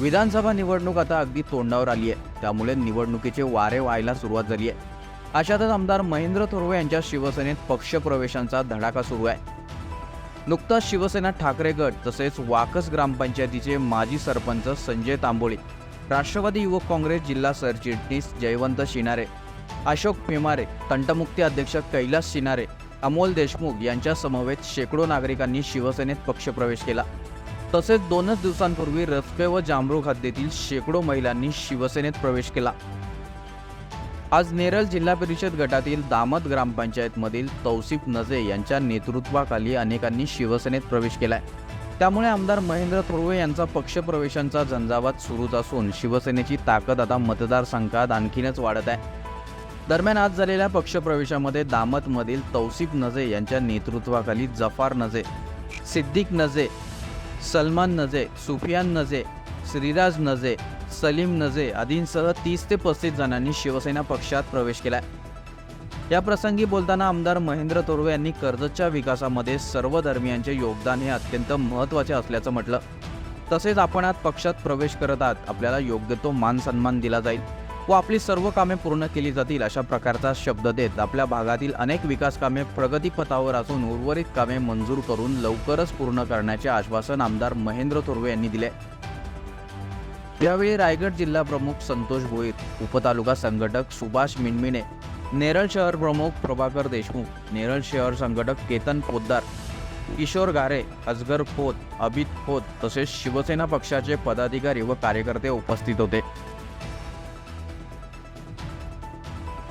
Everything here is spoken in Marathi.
विधानसभा निवडणूक आता अगदी तोंडावर आली आहे त्यामुळे निवडणुकीचे वारे व्हायला सुरुवात झाली आहे अशातच आमदार महेंद्र थोरवे यांच्या शिवसेनेत पक्षप्रवेशांचा धडाका सुरू आहे. नुकताच शिवसेना ठाकरे गट तसेच वाकस ग्रामपंचायतीचे माजी सरपंच संजय तांबोळी राष्ट्रवादी युवक काँग्रेस जिल्हा सरचिटणीस जयवंत शिनारे अशोक पेमारे तंटमुक्ती अध्यक्ष कैलास शिनारे अमोल देशमुख यांच्या समवेत शेकडो नागरिकांनी शिवसेनेत पक्षप्रवेश केला. तसेच दोनच दिवसांपूर्वी रस्ते व जामरुख हद्दीतील शेकडो महिलांनी शिवसेनेत प्रवेश केला. आज नेरळ जिल्हा परिषद गटातील दामत ग्रामपंचायतमधील तौसिफ नजे यांच्या नेतृत्वाखाली अनेकांनी शिवसेनेत प्रवेश केलाय. त्यामुळे आमदार महेंद्र थोरवे यांचा पक्षप्रवेशांचा झंझावात सुरूच असून शिवसेनेची ताकद आता मतदारसंघात आणखीनच वाढत आहे. दरम्यान आज झालेल्या पक्षप्रवेशामध्ये दामतमधील तौसिफ नजे यांच्या नेतृत्वाखाली जफार नजे सिद्दीक नजे सलमान नजे सुफियान नजे श्रीराज नजे सलीम नजे आदींसह तीस ते पस्तीस जणांनी शिवसेना पक्षात प्रवेश केला या प्रसंगी बोलताना आमदार महेंद्र तोरवे यांनी कर्जतच्या विकासामध्ये सर्व धर्मियांचे योगदान हे अत्यंत महत्त्वाचे असल्याचं म्हटलं. तसेच आपण आज पक्षात प्रवेश करत आहात आपल्याला योग्य तो मान सन्मान दिला जाईल. व आपली सर्व कामे पूर्ण केली जातील अशा प्रकारचा शब्द देत आपल्या भागातील अनेक विकास कामे प्रगतीपथावर असून उर्वरित कामे मंजूर करून लवकरच पूर्ण करण्याचे आश्वासन आमदार महेंद्र थोरवे यांनी दिले. यावेळी रायगड जिल्हा प्रमुख संतोष भोईर उपतालुका संघटक सुभाष मिनमिने नेरळ शहर प्रमुख प्रभाकर देशमुख नेरळ शहर संघटक केतन पोद्दार किशोर गारे अजगर खोत अभित खोत तसेच शिवसेना पक्षाचे पदाधिकारी व कार्यकर्ते उपस्थित होते.